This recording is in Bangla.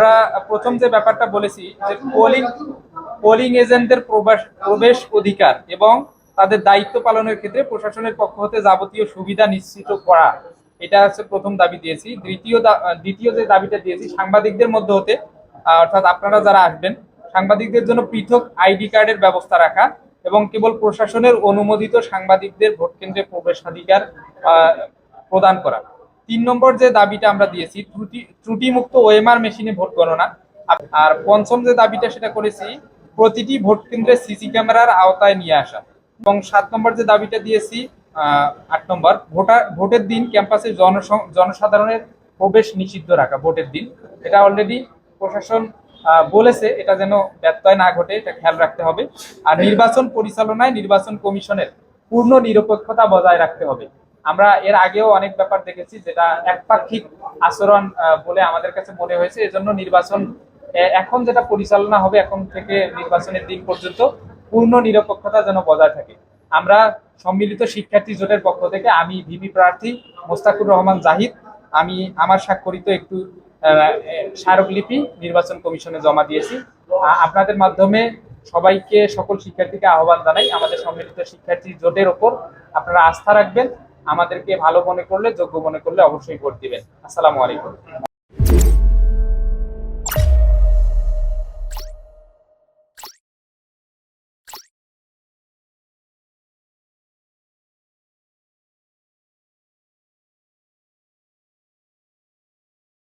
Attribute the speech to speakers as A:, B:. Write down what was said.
A: আমরা প্রথম যে ব্যাপারটা বলেছি যে পোলিং পোলিং এজেন্টদের প্রবেশ প্রবেশ অধিকার এবং তাদের দায়িত্ব পালনের ক্ষেত্রে প্রশাসনের পক্ষ হতে যাবতীয় সুবিধা নিশ্চিত করা। এটা হচ্ছে প্রথম দাবি দিয়েছি। দ্বিতীয় দ্বিতীয় যে দাবিটা দিয়েছি, সাংবাদিকদের মধ্যে হতে অর্থাৎ আপনারা যারা আসবেন, সাংবাদিকদের জন্য পৃথক আইডি কার্ডের ব্যবস্থা রাখা এবং কেবল প্রশাসনের অনুমোদিত সাংবাদিকদের ভোট কেন্দ্রে প্রবেশাধিকার প্রদান করা। তিন নম্বর যে দাবিটা আমরা দিয়েছি, ত্রুটি, ত্রুটিমুক্ত ওএমআর মেশিনে ভোট গণনা। আর পঞ্চম যে দাবিটা সেটা করেছি, প্রতিটি ভোট কেন্দ্রে সিসি ক্যামেরার আওতায় নিয়ে আসা। এবং সাত নম্বর যে দাবিটা দিয়েছি আট নম্বর, ভোটার, ভোটের দিন ক্যাম্পাসে জনস- জনসাধারণের প্রবেশ নিষিদ্ধ রাখা, ভোটের দিন। এটা অলরেডি প্রশাসন বলেছে, এটা যেন ব্যত্যয় না ঘটে, এটা খেয়াল রাখতে হবে। আর নির্বাচন পরিচালনায় নির্বাচন কমিশনের পূর্ণ নিরপেক্ষতা বজায় রাখতে হবে। আমরা এর আগেও অনেক ব্যাপার দেখেছি যেটা একপাক্ষিক আচরণ বলে আমাদের কাছে মনে হয়েছে। এজন্য নির্বাচন এখন যেটা পরিচালনা হবে এখন থেকে নির্বাচনের দিন পর্যন্ত পূর্ণ নিরপেক্ষতা যেন বজায় থাকে। আমরা সম্মিলিত শিক্ষার্থী জোটের পক্ষ থেকে আমি ভিপি প্রার্থী মোস্তাকুর রহমান জাহিদ, আমি আমার স্বাক্ষরিত একটু স্মারকলিপি নির্বাচন কমিশনে জমা দিয়েছি। আপনাদের মাধ্যমে সবাইকে, সকল শিক্ষার্থীকে আহ্বান জানাই। আমাদের সম্মিলিত শিক্ষার্থী জোটের ওপর আপনারা আস্থা রাখবেন। আমাদেরকে ভালো মনে করলে যোগ্য মনে করলে অবশ্যই ভোট দিবেন। আসসালামু আলাইকুম।